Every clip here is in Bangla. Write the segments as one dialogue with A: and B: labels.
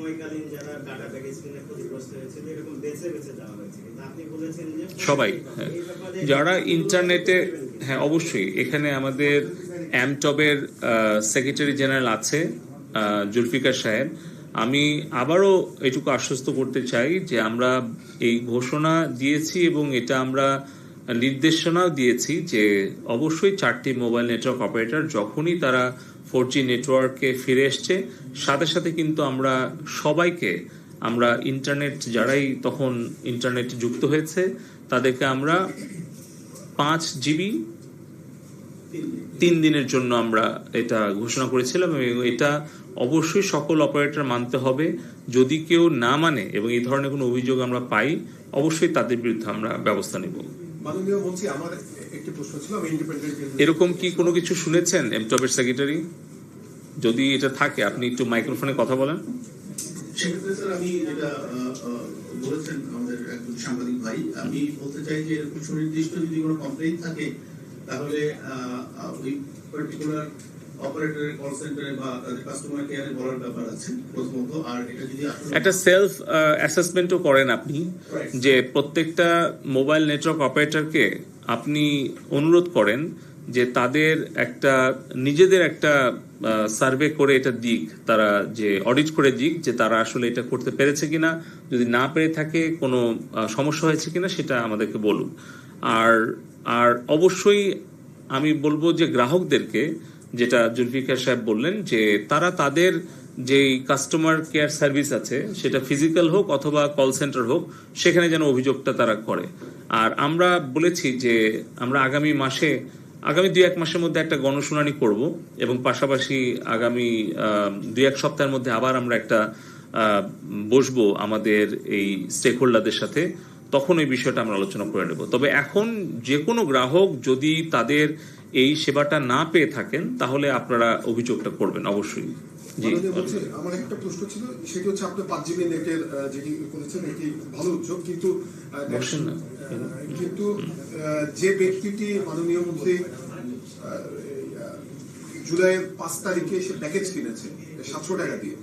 A: সময়কালীন যারা ডাটা প্যাকেজ কিনে ক্ষতিগ্রস্ত হয়েছিল এরকম বেছে বেছে দেওয়া হয়েছে কিন্তু আপনি বলেছেন যে
B: সবাই হ্যাঁ। যারা ইন্টারনেটে হ্যাঁ অবশ্যই এখানে আমাদের অ্যামটবের সেক্রেটারি জেনারেল আছে জুলফিকার সাহেব আমি আবারও এটুকু আশ্বস্ত করতে চাই যে আমরা এই ঘোষণা দিয়েছি এবং এটা আমরা নির্দেশনাও দিয়েছি যে অবশ্যই চারটি মোবাইল নেটওয়ার্ক অপারেটর যখনই তারা ফোর জি নেটওয়ার্কে ফিরে এসছে। সাথে সাথে কিন্তু আমরা সবাইকে, আমরা ইন্টারনেট যারাই তখন ইন্টারনেট যুক্ত হয়েছে, তাদেরকে আমরা পাঁচ জিবি তিন দিনের জন্য আমরা এটা ঘোষণা করেছিলাম এবং এটা অবশ্যই সকল অপারেটর মানতে হবে। যদি কেউ না মানে এবং এই ধরনের কোনো অভিযোগ আমরা পাই, অবশ্যই তাদের বিরুদ্ধে আমরা ব্যবস্থা নেব।
C: মাননীয় আমার একটি প্রশ্ন ছিল আমি ইন্ডিপেন্ডেন্ট
B: এরকম কি কোনো কিছু শুনেছেন এমটবের সেক্রেটারি যদি এটা থাকে আপনি একটু মাইক্রোফোনে কথা বলেন।
D: সেক্ষেত্রে স্যার আমি যেটা বলেছেন আমাদের একজন সাংবাদিক ভাই। আমি বলতে চাই যে এরকম সুনির্দিষ্ট যদি কোনো কমপ্লেইন থাকে তাহলে ওই পার্টিকুলার অপারেটরের কল সেন্টারে বা তাদের কাস্টমার কেয়ারে বলার ব্যাপার আছে প্রথমত। আর এটা যদি
B: একটা সেলফ অ্যাসেসমেন্টও করেন আপনি যে প্রত্যেকটা মোবাইল নেটওয়ার্ক অপারেটরকে আপনি অনুরোধ করেন যে তাদের একটা নিজেদের একটা সার্ভে করে এটা দিক তারা যে অডিট করে দিক যে তারা আসলে এটা করতে পেরেছে কিনা। যদি না পেরে থাকে কোনো সমস্যা হয়েছে কিনা সেটা আমাদেরকে বলুন। আর আর অবশ্যই আমি বলব যে গ্রাহকদেরকে যেটা জুলফিকার সাহেব বললেন, যে তারা তাদের যেই কাস্টমার কেয়ার সার্ভিস আছে, সেটা ফিজিক্যাল হোক অথবা কল সেন্টার হোক, সেখানে যেন অভিযোগটা তারা করে। আর আমরা বলেছি যে আমরা আগামী মাসে, আগামী দুই এক মাসের মধ্যে একটা গণশুনানি করব এবং পাশাপাশি আগামী দুই এক সপ্তাহের মধ্যে আবার আমরা একটা বসবো আমাদের এই স্টেক হোল্ডারদের সাথে। তখন এই বিষয়টা আমরা আলোচনা করে নেব। তবে এখন যে কোনো গ্রাহক যদি তাদের এই সেবাটা না পেয়ে থাকেন তাহলে আপনারা অভিযোগটা করবেন অবশ্যই। জি।
C: আমার একটা প্রশ্ন ছিল সেটি হচ্ছে আপনি পাঁচ জিবি নেটের যেটি করেছেন এটি ভালো উদ্যোগ কিন্তু কিন্তু যে ব্যক্তিটি মাননীয় মন্ত্রী জুলাইয়ের পাঁচ তারিখে সে প্যাকেজ কিনেছে সাতশো টাকা দিয়ে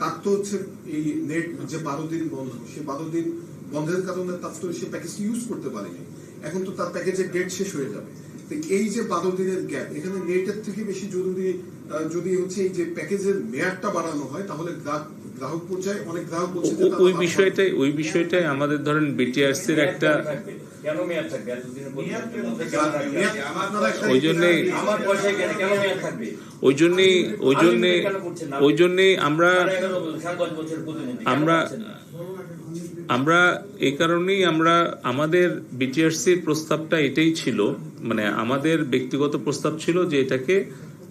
C: তার তো হচ্ছে এই নেট যে বারো দিন বন্ধ সে বারো দিন বন্ধের কারণে তার তো সে প্যাকেজটি ইউজ করতে পারেনি। এখন তো তার প্যাকেজের ডেট শেষ হয়ে যাবে। তো এই যে বারো দিনের গ্যাপ এখানে নেটের থেকে বেশি জরুরি যদি হচ্ছে এই যে প্যাকেজের মেয়াদটা বাড়ানো হয় তাহলে গ্রাহক পর্যায়ে অনেক গ্রাহক
B: ওই বিষয়টাই ওই বিষয়টাই আমাদের ধরেন বিটিআরসি এর একটা ওই ওই জন্যেই ওই জন্যে ওই জন্যেই আমরা? আমরা এই কারণেই আমরা আমাদের বিটিআরসির প্রস্তাবটা এটাই ছিল মানে আমাদের ব্যক্তিগত প্রস্তাব ছিল যে এটাকে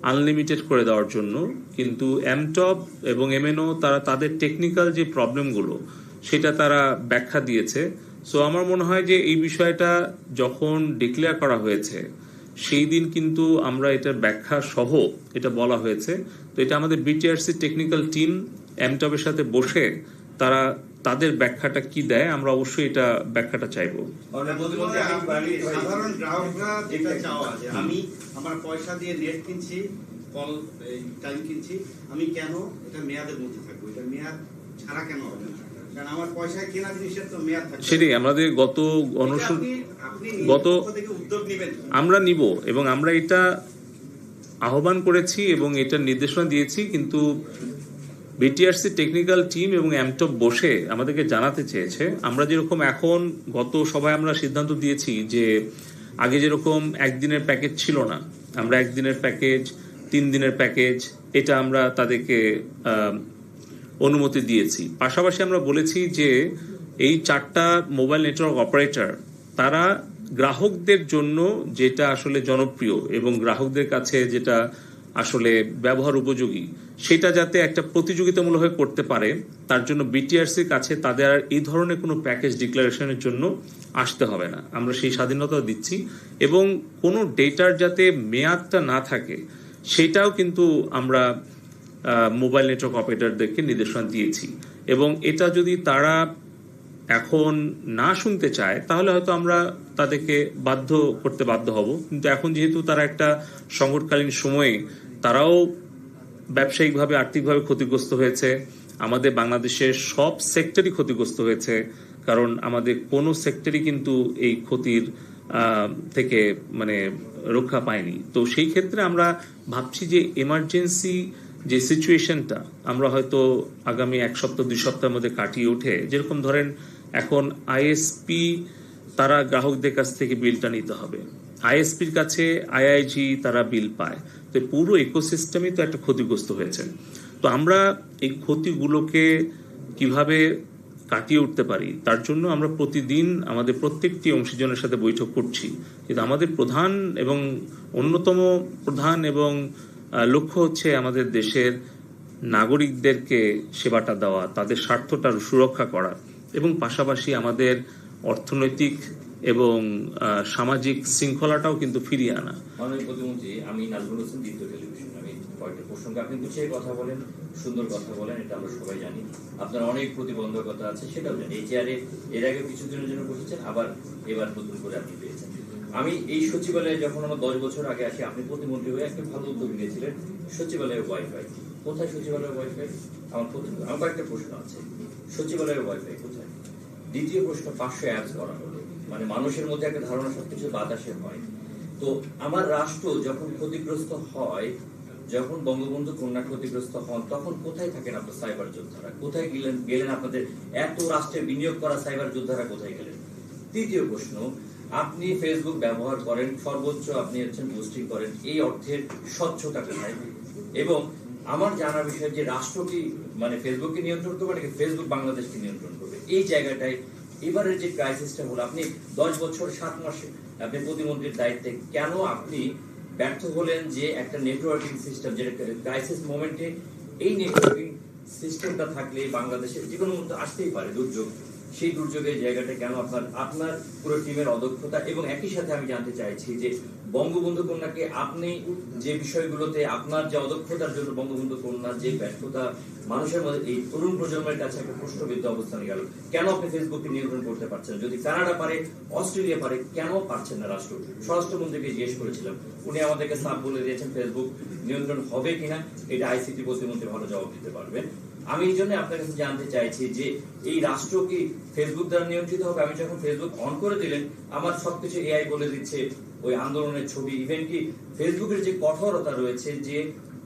B: আনলিমিটেড করে দেওয়ার জন্য। কিন্তু এমটপ এবং এমএনও তারা তাদের টেকনিক্যাল যে প্রবলেমগুলো সেটা তারা ব্যাখ্যা দিয়েছে। সো আমার মনে হয় যে এই বিষয়টা যখন ডিক্লেয়ার করা হয়েছে, সেই দিন কিন্তু আমরা এটার ব্যাখ্যা সহ এটা বলা হয়েছে। তো এটা আমাদের বিটিআরসি টেকনিক্যাল টিম এমটপের সাথে বসে তারা তাদের ব্যাখ্যাটা কি দেয়? আমরা অবশ্যই এটা ব্যাখ্যাটা চাইব।
A: সাধারণ গ্রাহকরা যেটা চাওয়া যে আমি আমার পয়সা দিয়ে নেট কিনছি কল টাইম কিনছি আমি কেন এটা মেয়াদের মধ্যে থাকব? এটা মেয়াদ ছাড়া কেন হবে না?
B: সেটাই আমাদের গত গত- আমরা নিব এবং আমরা এটা আহ্বান করেছি এবং এটার নির্দেশনা দিয়েছি কিন্তু বিটিআরসি টেকনিক্যাল টিম এবং অ্যামটপ বসে আমাদেরকে জানাতে চেয়েছে। আমরা যেরকম এখন গত সভায় আমরা সিদ্ধান্ত দিয়েছি যে আগে যেরকম একদিনের প্যাকেজ ছিল না, আমরা একদিনের প্যাকেজ, তিন দিনের প্যাকেজ, এটা আমরা তাদেরকে অনুমতি দিয়েছি। পাশাপাশি আমরা বলেছি যে এই চারটা মোবাইল নেটওয়ার্ক অপারেটর তারা গ্রাহকদের জন্য যেটা আসলে জনপ্রিয় এবং গ্রাহকদের কাছে যেটা আসলে ব্যবহার উপযোগী। সেটা যাতে একটা প্রতিযোগিতামূলক হয়ে করতে পারে, তার জন্য বিটিআরসির কাছে তাদের আর এই ধরনের কোনো প্যাকেজ ডিক্লারেশনের জন্য আসতে হবে না। আমরা সেই স্বাধীনতা দিচ্ছি এবং কোনো ডেটার যাতে মেয়াদটা না থাকে, সেটাও কিন্তু আমরা মোবাইল নেটওয়ার্ক অপারেটরদেরকে নির্দেশনা দিয়েছি। এবং এটা যদি তারা এখন না শুনতে চায়, তাহলে হয়তো আমরা তাদেরকে বাধ্য করতে বাধ্য হব। কিন্তু এখন যেহেতু তারা একটা সংকটকালীন সময়ে তারাও ব্যবসায়িকভাবে আর্থিকভাবে ক্ষতিগ্রস্ত হয়েছে। আমাদের বাংলাদেশের সব সেক্টরই ক্ষতিগ্রস্ত হয়েছে। কারণ আমাদের কোনো সেক্টরই কিন্তু এই ক্ষতির থেকে মানে রক্ষা পায়নি। তো সেই ক্ষেত্রে আমরা ভাবছি যে এমার্জেন্সি যে সিচুয়েশনটা আমরা হয়তো আগামী এক সপ্তাহ, দুই সপ্তাহের মধ্যে কাটিয়ে উঠে। যেরকম ধরেন, এখন আইএসপি তারা গ্রাহকদের কাছ থেকে বিলটা নিতে হবে। আইএসপির কাছে আইআইজি তারা বিল পায়। তো পুরো ইকোসিস্টেমই তো একটা ক্ষতিগ্রস্ত হয়েছে। তো আমরা এই ক্ষতিগুলোকে কীভাবে কাটিয়ে উঠতে পারি, তার জন্য আমরা প্রতিদিন আমাদের প্রত্যেকটি অংশীজনের সাথে বৈঠক করছি। কিন্তু আমাদের প্রধান এবং অন্যতম প্রধান এবং লক্ষ্য হচ্ছে আমাদের দেশের নাগরিকদেরকে সেবাটা দেওয়া, তাদের স্বার্থটা সুরক্ষা করা এবং পাশাপাশি আমাদের অর্থনৈতিক এবং সামাজিক শৃঙ্খলাটাও কিন্তু ফিরিয়ে আনা।
E: প্রতিমন্ত্রী আমি হোসেন আমি কয়েকটা কথা বলেন, সুন্দর কথা বলেন, এটা সবাই জানি। আপনার অনেক প্রতিবন্ধকতা আছে এই এর কিছুদিনের জন্য আবার এবার করে আপনি পেয়েছেন। আমি এই সচিবালয়ে যখন আমার দশ বছর আগে আসি, আপনি প্রতিমন্ত্রী হয়ে একটা ভালো উদ্যোগ নিয়েছিলেন, সচিবালয়ের ওয়াইফাই কোথায় সচিবালয়ের ওয়াইফাই আমার আমার কয়েকটা প্রশ্ন আছে। সচিবালয়ের ওয়াইফাই কোথায়? দ্বিতীয় প্রশ্ন, পাঁচশো অ্যাপস করা হলো মানে মানুষের মধ্যে একটা ধারণা সবকিছু বাতাসে হয়। তো আমার রাষ্ট্র যখন ক্ষতিগ্রস্ত হয়, যখন বঙ্গবন্ধু কন্যা ক্ষতিগ্রস্ত হন, তখন কোথায় থাকেন আপনার সাইবার যোদ্ধারা? কোথায় গেলেন গেলেন আপনাদের এত রাষ্ট্রে বিনিয়োগ করা সাইবার যোদ্ধারা কোথায় গেলেন? তৃতীয় প্রশ্ন, আপনি ফেসবুক ব্যবহার করেন, সর্বোচ্চ আপনি হচ্ছেন পোস্টিং করেন, এই অর্থের স্বচ্ছতা কোথায়? এবং আমার জানা বিষয় যে রাষ্ট্র কি মানে ফেসবুককে নিয়ন্ত্রণ করবে নাকি ফেসবুক বাংলাদেশকে নিয়ন্ত্রণ করবে? এই জায়গাটায় এবারের যে ক্রাইসিসটা হলো, আপনি দশ বছর, সাত মাসে আপনি প্রতিমন্ত্রীর দায়িত্বে কেন আপনি ব্যর্থ হলেন যে একটা নেটওয়ার্কিং সিস্টেম যেটা ক্রাইসিস মোমেন্টে এই নেটওয়ার্কিং সিস্টেমটা থাকলে বাংলাদেশের যে কোনো মধ্যে আসতেই পারে দুর্যোগ? সেই দুর্যোগের জায়গাটা কেন আপনার আপনার পুরো টিমের অদক্ষতা এবং একই সাথে আমি জানতে চাইছি যে বঙ্গবন্ধু কন্যাকে আপনি যে বিষয়গুলোতে আপনার যে অদক্ষতার জন্য বঙ্গবন্ধু কন্যার যে ব্যর্থতা মানুষের মধ্যে, এই তরুণ প্রজন্মের কাছে একটা প্রশ্নবিদ্ধ অবস্থানে গেল। কেন আপনি ফেসবুককে নিয়ন্ত্রণ করতে পারছেন যদি কানাডা পারে, অস্ট্রেলিয়া পারে, কেন পারছেন না রাষ্ট্র? স্বরাষ্ট্রমন্ত্রীকে জিজ্ঞেস করেছিলাম। উনি আমাদেরকে সাফ বলে দিয়েছেন ফেসবুক নিয়ন্ত্রণ হবে কিনা? এটা আইসিটি প্রতিমন্ত্রী ভালো জবাব দিতে পারবে আমি এই জন্য আপনার কাছে জানতে চাইছি যে এই রাষ্ট্র কি ফেসবুক দ্বারা নিয়ন্ত্রিত হবে আমি যখন ফেসবুক অন করে দিলেন, আমার সবকিছু এআই বলে দিচ্ছে, ওই আন্দোলনের ছবি। ইভেন কি ফেসবুকের যে কঠোরতা রয়েছে, যে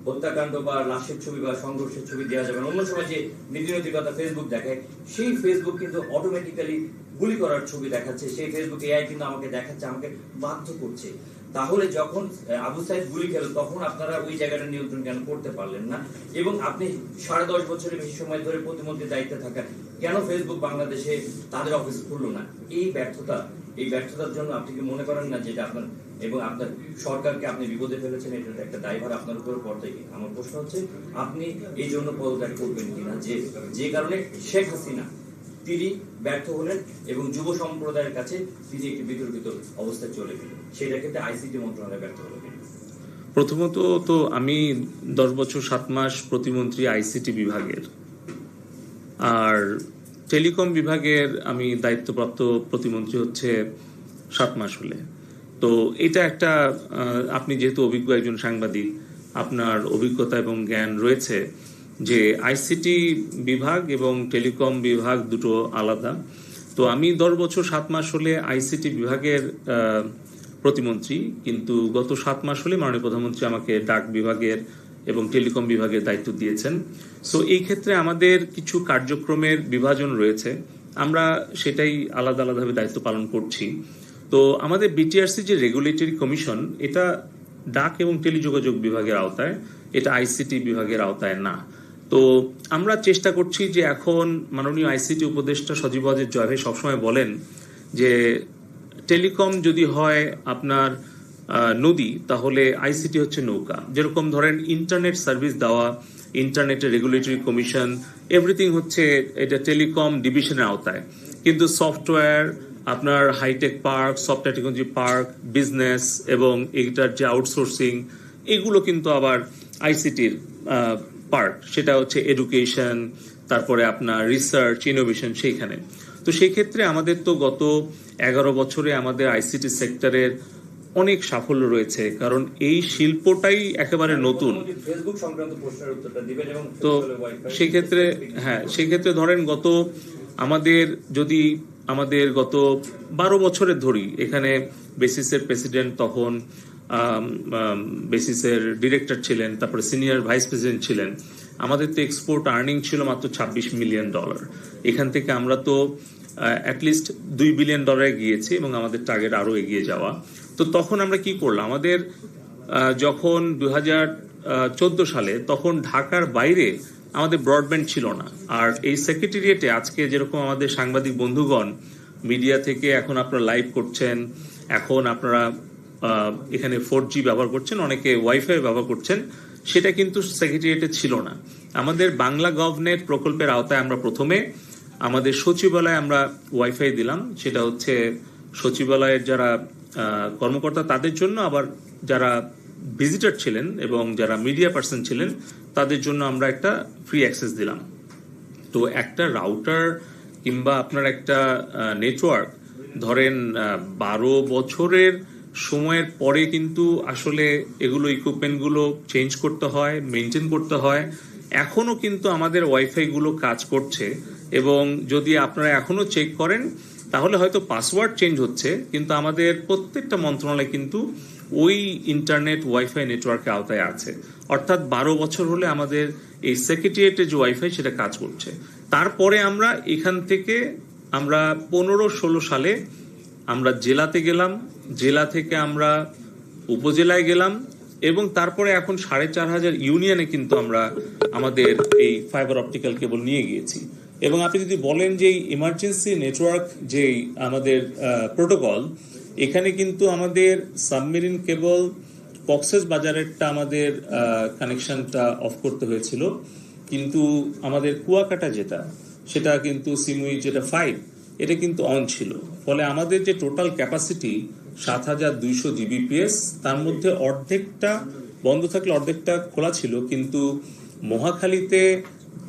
E: হত্যাকাণ্ড বা লাশের ছবি বা সংঘর্ষের ছবি দেওয়া যাবে অন্য সময় যে নীতি নৈতিকতা ফেসবুক দেখায়, সেই ফেসবুক কিন্তু অটোমেটিক্যালি গুলি করার ছবি দেখাচ্ছে, সেই ফেসবুক এআই কিন্তু আমাকে দেখাচ্ছে, আমাকে বাধ্য করছে। তাহলে যখন আবু সাইদ গুলি খেলো তখন আপনারা ওই জায়গাটা নিয়ন্ত্রণ কেন করতে পারলেন না? এবং আপনি সাড়ে দশ বছরের বেশি সময় ধরে প্রতিমন্ত্রীর দায়িত্বে থাকা কেন ফেসবুক বাংলাদেশে তাদের অফিস খুললো না? এই ব্যর্থতা, এই ব্যর্থতার জন্য আপনি কি মনে করেন না যেটা আপনার, এবং আপনার সরকারকে আপনি বিপদে ফেলেছেন? এটা একটা দায়ভার আপনার উপরে পড়তে কি আমার প্রশ্ন হচ্ছে, আপনি এই জন্য পদত্যাগ করবেন কিনা? যে যে কারণে শেখ হাসিনা তিনি ব্যর্থ হলেন এবং যুব সম্প্রদায়ের কাছে তিনি একটি বিতর্কিত অবস্থায় চলে গেলেন। সেটা ক্ষেত্রে আইসিটি মন্ত্রণালয় ব্যর্থ হলো
B: প্রথমত তো আমি দশ বছর, সাত মাস প্রতিমন্ত্রী আইসিটি বিভাগের। আর টেলিকম বিভাগের আমি দায়িত্বপ্রাপ্ত প্রতিমন্ত্রী হচ্ছে সাত মাস হলে। তো এটা একটা আপনি যেহেতু অভিজ্ঞ একজন সাংবাদিক, আপনার অভিজ্ঞতা এবং জ্ঞান রয়েছে যে আইসিটি বিভাগ এবং টেলিকম বিভাগ দুটো আলাদা। তো আমি দশ বছর সাত মাস হলে আইসিটি বিভাগের প্রতিমন্ত্রী, কিন্তু গত সাত মাস হলে মাননীয় প্রধানমন্ত্রী আমাকে ডাক বিভাগের এবং টেলিকম বিভাগের দায়িত্ব দিয়েছেন। সো এই ক্ষেত্রে আমাদের কিছু কার্যক্রমের বিভাজন রয়েছে। আমরা সেটাই আলাদা আলাদাভাবে দায়িত্ব পালন করছি। তো আমাদের বিটিআরসি যে রেগুলেটরি কমিশন এটা ডাক এবং টেলিযোগাযোগ বিভাগের আওতায়, এটা আইসিটি বিভাগের আওতায় না। তো আমরা চেষ্টা করছি যে এখন মাননীয় আইসিটি উপদেষ্টা সজীব ওয়াজেদ জয় ভাই সবসময় বলেন যে টেলিকম যদি হয় আপনার নদী, তাহলে আইসিটি হচ্ছে নৌকা। যেরকম ধরেন ইন্টারনেট সার্ভিস দেওয়া ইন্টারনেটের রেগুলেটরি কমিশন, এভরিথিং হচ্ছে এটা টেলিকম ডিভিশনের আওতায়। কিন্তু সফটওয়্যার, আপনার hi tech park, software technology park, business এবং এইটার যে আউটসোর্সিং, এগুলো কিন্তু আবার আইসিটির পার্ট সেটা হচ্ছে এডুকেশন তারপরে আপনার রিসার্চ ইনোভেশন সেইখানে। তো সেই ক্ষেত্রে আমাদের তো গত এগারো বছরে আমাদের আইসিটি সেক্টরের অনেক সাফল্য রয়েছে কারণ এই শিল্পটাই একেবারে নতুন।
E: দিবেন এবং
B: তো সেক্ষেত্রে হ্যাঁ সেক্ষেত্রে ধরেন গত আমাদের যদি আমাদের গত বারো বছরের ধরি এখানে বেসিসের প্রেসিডেন্ট তখন বেসিসের ডিরেক্টর ছিলেন, তারপরে সিনিয়র ভাইস প্রেসিডেন্ট ছিলেন। আমাদের তো এক্সপোর্ট আর্নিং ছিল মাত্র ছাব্বিশ মিলিয়ন ডলার। এখান থেকে আমরা তো অ্যাটলিস্ট দুই বিলিয়ন ডলারে গিয়েছি এবং আমাদের টার্গেট আরও এগিয়ে যাওয়া। তো তখন আমরা কি করলাম? আমাদের যখন দু হাজার চোদ্দ সালে, তখন ঢাকার বাইরে আমাদের ব্রডব্যান্ড ছিল না। আর এই সেক্রেটারিয়েটে আজকে যেরকম আমাদের সাংবাদিক বন্ধুগণ মিডিয়া থেকে এখন আপনারা লাইভ করছেন, এখন আপনারা এখানে ফোর জি ব্যবহার করছেন, অনেকে ওয়াইফাই ব্যবহার করছেন, সেটা কিন্তু সেক্রেটারিয়েটে ছিল না। আমাদের বাংলা গভর্নমেন্ট প্রকল্পের আওতায় আমরা প্রথমে আমাদের সচিবালয়ে আমরা ওয়াইফাই দিলাম, সেটা হচ্ছে সচিবালয়ের যারা কর্মকর্তা, তাদের জন্য আবার যারা ভিজিটার ছিলেন এবং যারা মিডিয়া পার্সন ছিলেন, তাদের জন্য আমরা একটা ফ্রি অ্যাক্সেস দিলাম। তো একটা রাউটার কিংবা আপনার একটা নেটওয়ার্ক ধরেন বারো বছরের সময়ের পরে কিন্তু আসলে এগুলো ইকুইপমেন্টগুলো চেঞ্জ করতে হয় মেনটেন করতে হয়। এখনও কিন্তু আমাদের ওয়াইফাইগুলো কাজ করছে এবং যদি আপনারা এখনও চেক করেন, তাহলে হয়তো পাসওয়ার্ড চেঞ্জ হচ্ছে, কিন্তু আমাদের প্রত্যেকটা মন্ত্রণালয় কিন্তু ওই ইন্টারনেট ওয়াইফাই নেটওয়ার্কের আওতায় আছে। অর্থাৎ বারো বছর হলে আমাদের এই সেক্রেটারিয়েটের যে ওয়াইফাই সেটা কাজ করছে। তারপরে আমরা এখান থেকে আমরা পনেরো ষোলো সালে আমরা জেলাতে গেলাম, জেলা থেকে আমরা উপজেলায় গেলাম এবং তারপরে এখন সাড়ে চার হাজার ইউনিয়নে কিন্তু আমরা আমাদের এই ফাইবার অপটিক্যাল কেবল নিয়ে গিয়েছি। এবং আপনি যদি বলেন যে ইমার্জেন্সি নেটওয়ার্ক যে আমাদের প্রোটোকল এখানে কিন্তু আমাদের সাবমেরিন কেবল কক্সেস বাজারেরটা আমাদের কানেকশনটা অফ করতে হয়েছিল। কিন্তু আমাদের কুয়াকাটা যেটা, সেটা কিন্তু সিমুই যেটা ফাইভ এটা কিন্তু অন ছিল। ফলে আমাদের যে টোটাল ক্যাপাসিটি সাত হাজার দুইশো জিবিপিএস তার মধ্যে অর্ধেকটা বন্ধ থাকলে অর্ধেকটা খোলা ছিল, কিন্তু মহাখালীতে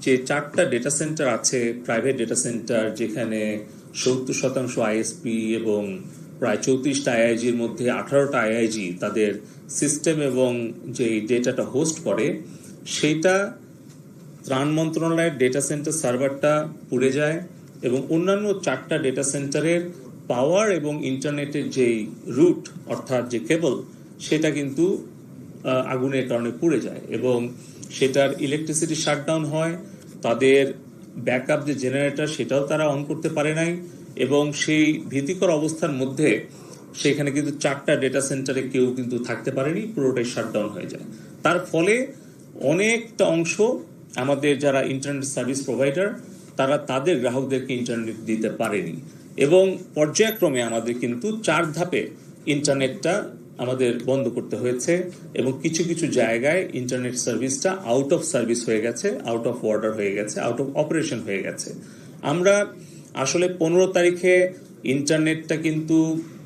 B: যে চারটা ডেটা সেন্টার আছে প্রাইভেট ডেটা সেন্টার যেখানে সত্তর শতাংশ আইএসপি এবং প্রায় চৌত্রিশটা আইআইজির মধ্যে আঠারোটা আইআইজি তাদের সিস্টেম এবং যে ডেটাটা হোস্ট করে, সেইটা ত্রাণ মন্ত্রণালয়ের ডেটা সেন্টার সার্ভারটা পুড়ে যায়। এবং অন্যান্য চারটা ডেটা সেন্টারের পাওয়ার এবং ইন্টারনেটের যেই রুট অর্থাৎ যে কেবল সেটা কিন্তু আগুনের কারণে পুড়ে যায় এবং সেটার ইলেকট্রিসিটি শাটডাউন হয়, তাদের ব্যাকআপ যে জেনারেটর সেটাও তারা অন করতে পারে নাই এবং সেই ভীতিকর অবস্থার মধ্যে সেখানে কিন্তু চারটা ডেটা সেন্টারে কেউ কিন্তু থাকতে পারেনি, পুরোটাই শাটডাউন হয়ে যায়। তার ফলে অনেকটা অংশ আমাদের যারা ইন্টারনেট সার্ভিস প্রোভাইডার তারা তাদের গ্রাহকদেরকে ইন্টারনেট দিতে পারেনি। এবং পর্যায়ক্রমে আমাদের কিন্তু চার ধাপে ইন্টারনেটটা আমাদের বন্ধ করতে হয়েছে এবং কিছু কিছু জায়গায় ইন্টারনেট সার্ভিসটা আউট অফ সার্ভিস হয়ে গেছে আউট অফ অর্ডার হয়ে গেছে আউট অফ অপারেশন হয়ে গেছে। আমরা আসলে পনেরো তারিখে ইন্টারনেটটা কিন্তু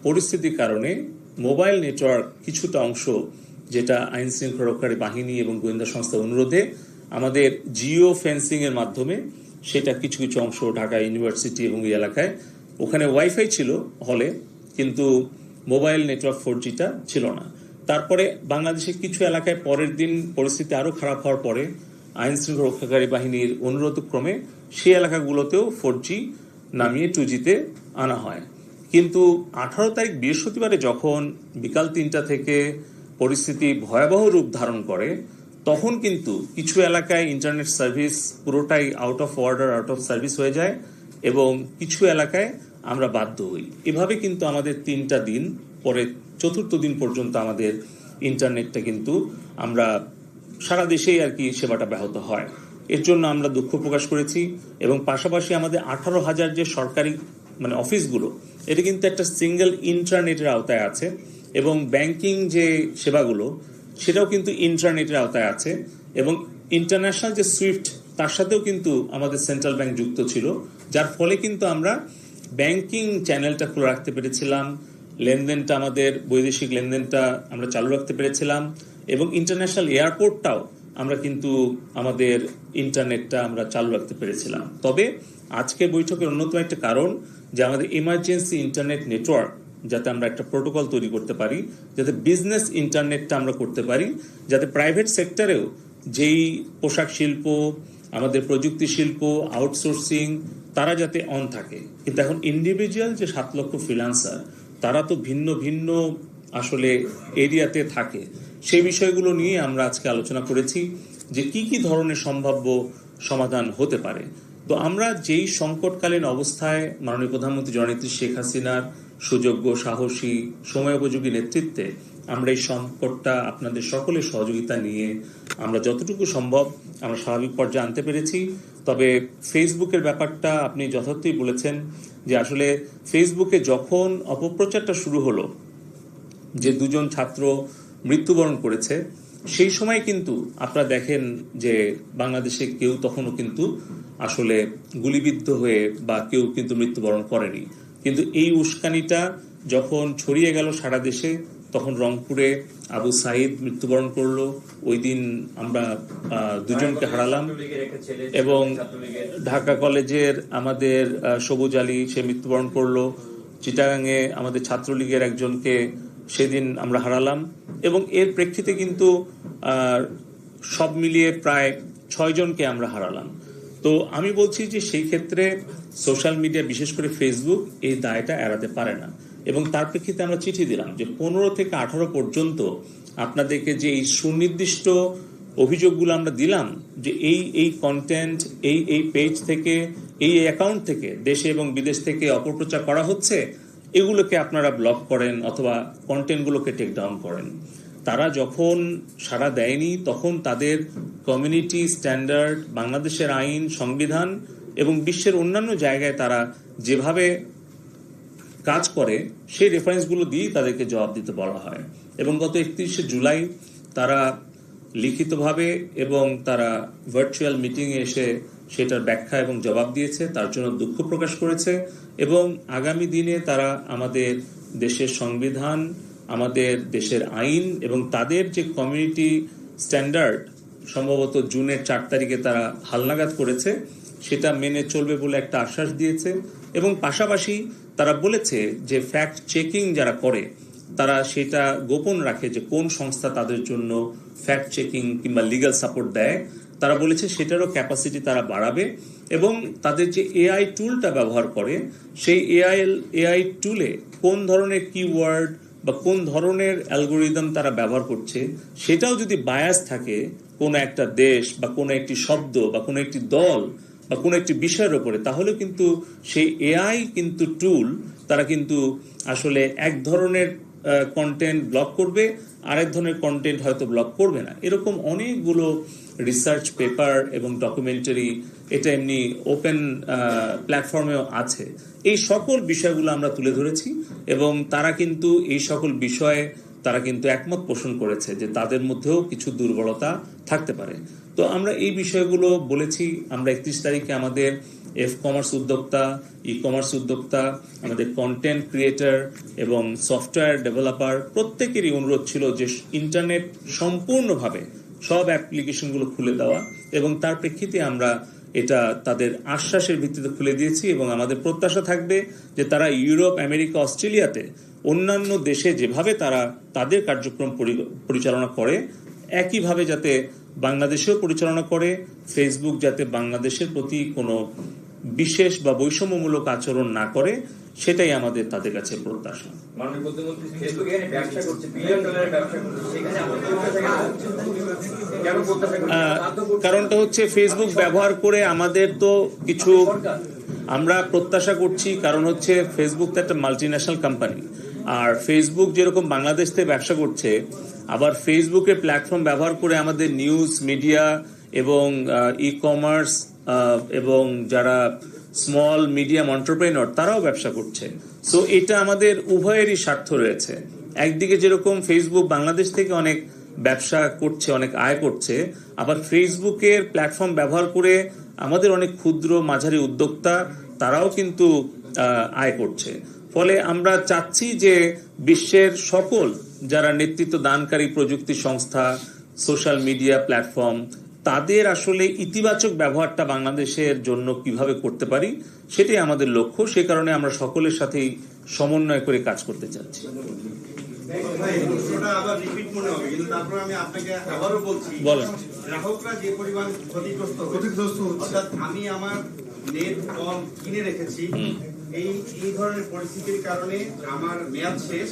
B: পরিস্থিতির কারণে মোবাইল নেটওয়ার্ক কিছুটা অংশ যেটা আইন শৃঙ্খলা রক্ষাকারী বাহিনী এবং গোয়েন্দা সংস্থার অনুরোধে আমাদের জিও ফেন্সিং এর মাধ্যমে সেটা কিছু কিছু অংশ ঢাকা ইউনিভার্সিটি এবং এলাকায়। ওখানে ওয়াইফাই ছিল হলে, কিন্তু মোবাইল নেটওয়ার্ক ফোর জিটা ছিল না। তারপরে বাংলাদেশের কিছু এলাকায় পরের দিন পরিস্থিতি আরও খারাপ হওয়ার পরে আইন শৃঙ্খলা রক্ষাকারী বাহিনীর অনুরোধ ক্রমে সেই এলাকাগুলোতেও ফোর জি নামিয়ে টু জিতে আনা হয়। কিন্তু আঠারো তারিখ বৃহস্পতিবারে যখন বিকাল তিনটা থেকে পরিস্থিতি ভয়াবহ রূপ ধারণ করে তখন কিন্তু কিছু এলাকায় ইন্টারনেট সার্ভিস পুরোটাই out of order out of service হয়ে যায় এবং কিছু এলাকায় আমরা বাধ্য হই। এভাবে কিন্তু আমাদের তিনটা দিন পরে চতুর্থ দিন পর্যন্ত আমাদের ইন্টারনেটটা কিন্তু আমরা সারা দেশেই আর কি সেবাটা ব্যাহত হয়। এর জন্য আমরা দুঃখ প্রকাশ করেছি এবং পাশাপাশি আমাদের আঠারো হাজার যে সরকারি মানে অফিসগুলো, এটা কিন্তু একটা সিঙ্গেল ইন্টারনেটের আওতায় আছে এবং ব্যাংকিং যে সেবাগুলো সেটাও কিন্তু ইন্টারনেটের আওতায় আছে এবং ইন্টারন্যাশনাল যে সুইফট তার সাথেও কিন্তু আমাদের সেন্ট্রাল ব্যাংক যুক্ত ছিল, যার ফলে কিন্তু আমরা ব্যাংকিং চ্যানেলটা খোলা রাখতে পেরেছিলাম, লেনদেনটা আমাদের, বৈদেশিক লেনদেনটা আমরা চালু রাখতে পেরেছিলাম, এবং ইন্টারন্যাশনাল এয়ারপোর্টটাও আমরা কিন্তু আমাদের ইন্টারনেটটা আমরা চালু রাখতে পেরেছিলাম। তবে আজকের বৈঠকের অন্যতম একটা কারণ যে আমাদের ইমার্জেন্সি ইন্টারনেট নেটওয়ার্ক যাতে আমরা একটা প্রোটোকল তৈরি করতে পারি, যাতে বিজনেস ইন্টারনেটটা আমরা করতে পারি, যাতে প্রাইভেট সেক্টরেও যেই পোশাক শিল্প, আমাদের প্রযুক্তি শিল্প আউটসোর্সিং তারা যাতে অন থাকে। কিন্তু এখন ইন্ডিভিজুয়াল যে সাত লক্ষ ফ্রিলান্সার তারা তো ভিন্ন ভিন্ন আসলে এরিয়াতে থাকে। সেই বিষয়গুলো নিয়ে আমরা আজকে আলোচনা করেছি যে কি কি ধরনের সম্ভাব্য সমাধান হতে পারে। তো আমরা যেই সংকটকালীন অবস্থায় মাননীয় প্রধানমন্ত্রী জননেত্রী শেখ হাসিনার সুযোগ্য, সাহসী, সময়োপযোগী নেতৃত্বে আমরা এই সংকটটা আপনাদের সকলের সহযোগিতা নিয়ে আমরা যতটুকু সম্ভব আমরা স্বাভাবিক পর্যায়ে আনতে পেরেছি। তবে ফেসবুকের ব্যাপারটা আপনি যথার্থই বলেছেন যে আসলে ফেসবুকে যখন অপপ্রচারটা শুরু হলো, যে দুজন ছাত্র মৃত্যুবরণ করেছে, সেই সময় কিন্তু আপনারা দেখেন যে বাংলাদেশে কেউ তখনও কিন্তু আসলে গুলিবিদ্ধ হয়ে বা কেউ কিন্তু মৃত্যুবরণ করেনি। কিন্তু এই উস্কানিটা যখন ছড়িয়ে গেল সারা দেশে, তখন রংপুরে আবু সাইদ মৃত্যুবরণ করল। ওই দিন আমরা দুজনকে হারালাম। এবং ঢাকা কলেজের আমাদের সবুজ আলী, সে মৃত্যুবরণ করল। চিটাগাংয়ে আমাদের ছাত্রলীগের একজনকে সেদিন আমরা হারালাম। এবং এর প্রেক্ষিতে কিন্তু সব মিলিয়ে প্রায় ছয় জনকে আমরা হারালাম। তো আমি বলছি যে সেই ক্ষেত্রে সোশ্যাল মিডিয়া, বিশেষ করে ফেসবুক, এই দায়টা এড়াতে পারে না। এবং তার প্রেক্ষিতে আমরা চিঠি দিলাম যে পনেরো থেকে আঠারো পর্যন্ত আপনাদেরকে যে এই সুনির্দিষ্ট অভিযোগগুলো আমরা দিলাম যে এই এই কন্টেন্ট এই এই পেজ থেকে, এই অ্যাকাউন্ট থেকে দেশে এবং বিদেশ থেকে অপপ্রচার করা হচ্ছে, এগুলোকে আপনারা ব্লক করেন অথবা কন্টেন্টগুলোকে টেক ডাউন করেন। তারা যখন সাড়া দেয়নি, তখন তাদের কমিউনিটি স্ট্যান্ডার্ড বাংলাদেশের আইন, সংবিধান এবং বিশ্বের অন্যান্য জায়গায় তারা যেভাবে কাজ করে, সেই রেফারেন্সগুলো দিয়েই তাদেরকে জবাব দিতে বলা হয়। এবং গত একত্রিশে জুলাই তারা লিখিতভাবে এবং তারা ভার্চুয়াল মিটিংয়ে এসে সেটার ব্যাখ্যা এবং জবাব দিয়েছে, তার জন্য দুঃখ প্রকাশ করেছে এবং আগামী দিনে তারা আমাদের দেশের সংবিধান, আমাদের দেশের আইন এবং তাদের যে কমিউনিটি স্ট্যান্ডার্ড সম্ভবত জুনের চার তারিখে তারা হালনাগাদ করেছে। সেটা মেনে চলবে বলে একটা আশ্বাস দিয়েছে এবং পাশাপাশি তারা বলেছে যে ফ্যাক্ট চেকিং যারা করে, তারা সেটা গোপন রাখে যে কোন সংস্থা তাদের জন্য ফ্যাক্ট চেকিং কিংবা লিগ্যাল সাপোর্ট দেয়। তারা বলেছে সেটারও ক্যাপাসিটি তারা বাড়াবে এবং তাদের যে এআই টুলটা ব্যবহার করে, সেই এআই এআই টুলে কোন ধরনের কিওয়ার্ড বা কোন ধরনের অ্যালগোরিদম তারা ব্যবহার করছে, সেটাও যদি বায়াস থাকে কোনো একটা দেশ বা কোনো একটি শব্দ বা কোনো একটি দল বা কোনো একটি বিষয়ের ওপরে তাহলে কিন্তু সেই এআই কিন্তু টুল তারা কিন্তু আসলে এক ধরনের কন্টেন্ট ব্লক করবে, আরেক ধরনের কন্টেন্ট হয়তো ব্লক করবে না। এরকম অনেকগুলো রিসার্চ পেপার এবং ডকুমেন্টারি এটা এমনি ওপেন প্ল্যাটফর্মেও আছে। এই সকল বিষয়গুলো আমরা তুলে ধরেছি এবং তারা কিন্তু এই সকল বিষয়ে তারা কিন্তু একমত পোষণ করেছে যে তাদের মধ্যেও কিছু দুর্বলতা থাকতে পারে। তো আমরা এই বিষয়গুলো বলেছি, আমরা একত্রিশ তারিখে আমাদের এফ কমার্স উদ্যোক্তা ই কমার্স উদ্যোক্তা, আমাদের কন্টেন্ট ক্রিয়েটার এবং সফটওয়্যার ডেভেলপার প্রত্যেকেরই অনুরোধ ছিল যে ইন্টারনেট সম্পূর্ণভাবে সব অ্যাপ্লিকেশনগুলো খুলে দেওয়া এবং তার প্রেক্ষিতে আমরা এটা তাদের আশ্বাসের ভিত্তিতে খুলে দিয়েছি এবং আমাদের প্রত্যাশা থাকবে যে তারা ইউরোপ, আমেরিকা, অস্ট্রেলিয়াতে অন্যান্য দেশে যেভাবে তারা তাদের কার্যক্রম পরিচালনা করে একইভাবে যাতে বাংলাদেশেও পরিচালনা করে ফেসবুক যাতে বাংলাদেশের প্রতি কোনো বিশেষ বা বৈষম্যমূলক আচরণ না করে সেটাই আমাদের তাদের কাছে প্রত্যাশা। কারণটা হচ্ছে ফেসবুক ব্যবহার করে আমাদের তো কিছু আমরা প্রত্যাশা করছি কারণ হচ্ছে ফেসবুক তো একটা মাল্টি ন্যাশনাল কোম্পানি আর ফেসবুক যেরকম বাংলাদেশ থেকে ব্যবসা করছে, আবার ফেসবুকের প্ল্যাটফর্ম ব্যবহার করে আমাদের নিউজ মিডিয়া এবং ই কমার্স এবং যারা স্মল মিডিয়াম অন্টারপ্রেনর তারাও ব্যবসা করছে। সো এটা আমাদের উভয়েরই স্বার্থ রয়েছে। একদিকে যেরকম ফেসবুক বাংলাদেশ থেকে অনেক ব্যবসা করছে, অনেক আয় করছে, আবার ফেসবুকের প্ল্যাটফর্ম ব্যবহার করে আমাদের অনেক ক্ষুদ্র মাঝারি উদ্যোক্তা, তারাও কিন্তু আয় করছে। ফলে আমরা চাচ্ছি যে বিশ্বের সকল যারা নেতৃত্ব দানকারী প্রযুক্তি সংস্থা সোশ্যাল মিডিয়া প্ল্যাটফর্ম তাদের আসলে ইতিবাচক ব্যবহারটা বাংলাদেশের জন্য কীভাবে করতে পারি সেটাই আমাদের লক্ষ্য। সে কারণে আমরা সকলের সাথেই সমন্বয় করে কাজ করতে চাচ্ছি।
A: ভাই, প্রশ্নটা আবার রিপিট মনে হবে কিন্তু তারপর আমি আপনাকে আবারও বলছি
B: বলেন।
A: গ্রাহকরা যে পরিমাণ ক্ষতিগ্রস্ত
C: ক্ষতিগ্রস্ত
A: আমি আমার নেট কল কিনে রেখেছি এই এই ধরনের পরিস্থিতির কারণে আমার মেয়াদ শেষ,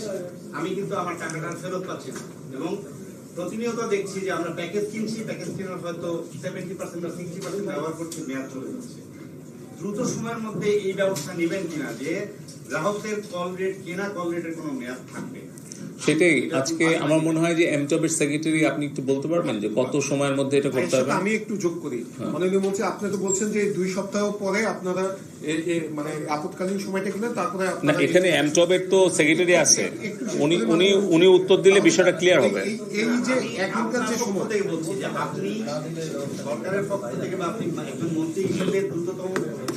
A: আমি কিন্তু আমার টাকাটা ফেরত পাচ্ছি না। এবং প্রতিনিয়ত দেখছি যে আমরা প্যাকেজ কিনছি প্যাকেজ কেনার হয়তো সেভেন্টি পার্সেন্ট বা সিক্সটি পার্সেন্ট ব্যবহার করছি, মেয়াদ চলে যাচ্ছে। দ্রুত সময়ের মধ্যে এই ব্যবস্থা নেবেন কিনা, যে গ্রাহকদের কল রেট কেনা কল রেটের কোনো মেয়াদ থাকবে
B: সেটাই। আজকে আমার মনে হয় যে এমটবের সেক্রেটারি আপনি একটু বলতে পারবেন যে কত সময়ের মধ্যে এটা করতে হবে?
C: আমি একটু যোগ করি। মাননীয় মন্ত্রী আপনি তো বলছেন যে দুই সপ্তাহ পরে আপনারা মানে সময়টা কিনা তারপরে
B: না এখানে এমটবের তো সেক্রেটারি আছে। উনি উনি উনি উত্তর দিলে বিষয়টা ক্লিয়ার হবে।
C: এই- যে এখনকার যে
A: আপনার পক্ষ
C: সময়
A: থেকে বলছি যে আপনি সরকারের পক্ষ থেকে বা আপনি একজন মন্ত্রী হিসেবে দ্রুততম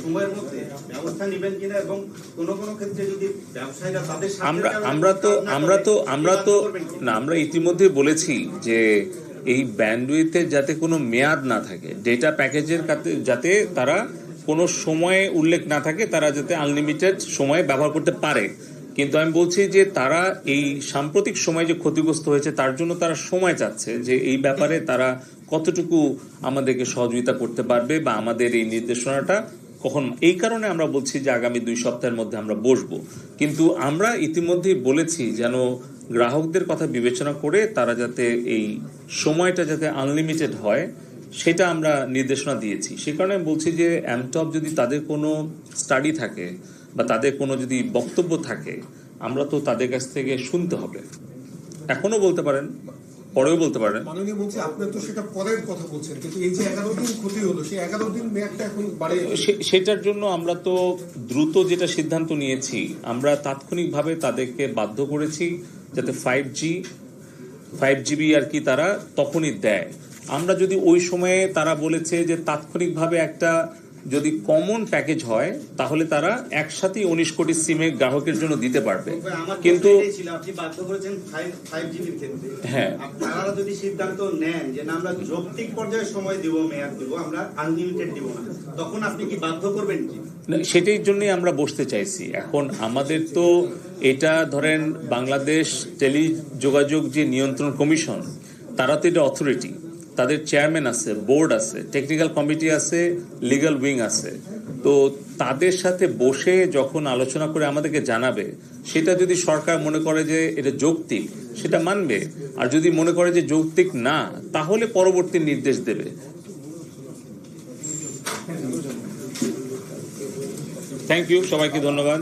A: সময়ের মধ্যে ব্যবস্থা নেবেন কিনা এবং কোন কোন ক্ষেত্রে যদি ব্যবসায়ীরা তাদের
B: আমরা আমরা তো আমরা তো আমরা তো? না আমরা ইতিমধ্যে বলেছি যে এই ব্যান্ডউইথে যাতে কোনো মেয়াদ না থাকে ডেটা প্যাকেজের কাতে- যাতে তারা কোনো সময়ে উল্লেখ না থাকে তারা যাতে আনলিমিটেড সময়ে ব্যবহার করতে পারে। কিন্তু আমি বলছি যে তারা এই সাম্প্রতিক সময় যে ক্ষতিগ্রস্ত হয়েছে তার জন্য তারা সময় চাচ্ছে যে এই ব্যাপারে তারা কতটুকু আমাদেরকে সহযোগিতা করতে পারবে বা আমাদের এই নির্দেশনাটা কখন। এই কারণে আমরা বলছি যে আগামী দুই সপ্তাহের মধ্যে আমরা বসবো। কিন্তু আমরা ইতিমধ্যেই বলেছি যেন গ্রাহকদের কথা বিবেচনা করে তারা যাতে এই সময়টা যাতে আনলিমিটেড হয় সেটা আমরা নির্দেশনা দিয়েছি। সে কারণে বলছি যে অ্যামটপ যদি তাদের কোনো স্টাডি থাকে বা তাদের কোনো যদি বক্তব্য থাকে আমরা তো তাদের কাছ থেকে শুনতে হবে। এখনও বলতে পারেন পরেও বলতে পারেন।
C: মাননীয় মন্ত্রী আপনি তো সেটা পরের কথা বলছেন কিন্তু এই যে এগারো দিন ক্ষতি হলো সেই এগারো দিন মেয়াদটা এখন
B: সেটার জন্য আমরা তো দ্রুত যেটা সিদ্ধান্ত নিয়েছি আমরা তাৎক্ষণিকভাবে তাদেরকে বাধ্য করেছি। যাতে ফাইভ জি ফাইভ জিবি আর কি তারা তখনই দেয়। আমরা যদি ওই সময়ে তারা বলেছে যে তাৎক্ষণিকভাবে একটা যদি কমন প্যাকেজ হয় তাহলে তারা একসাথে উনিশ কোটি সিমে গ্রাহকের জন্য দিতে পারবে। কিন্তু হ্যাঁ।
A: আপনারা যদি সিদ্ধান্ত নেন যে না আমরা যৌক্তিক পর্যায়ে সময় দিব মেয়াদ দিব আমরা আনলিমিটেড দিব না তখন আপনি কি বাধ্য করবেন কি?
B: না, সেটাই জন্যই আমরা বসতে চাইছি। এখন আমাদের তো এটা ধরেন বাংলাদেশ টেলি যোগাযোগ যে নিয়ন্ত্রণ কমিশন তারা তো এটা অথরিটি তাদের চেয়ারম্যান আছে বোর্ড আছে টেকনিক্যাল কমিটি আছে লিগ্যাল উইং আছে। তো তাদের সাথে বসে যখন আলোচনা করে আমাদেরকে জানাবে, সেটা যদি সরকার মনে করে যে এটা যৌক্তিক, সেটা মানবে। আর যদি মনে করে যে যৌক্তিক না, তাহলে পরবর্তী নির্দেশ দেবে। থ্যাংক ইউ সবাইকে ধন্যবাদ।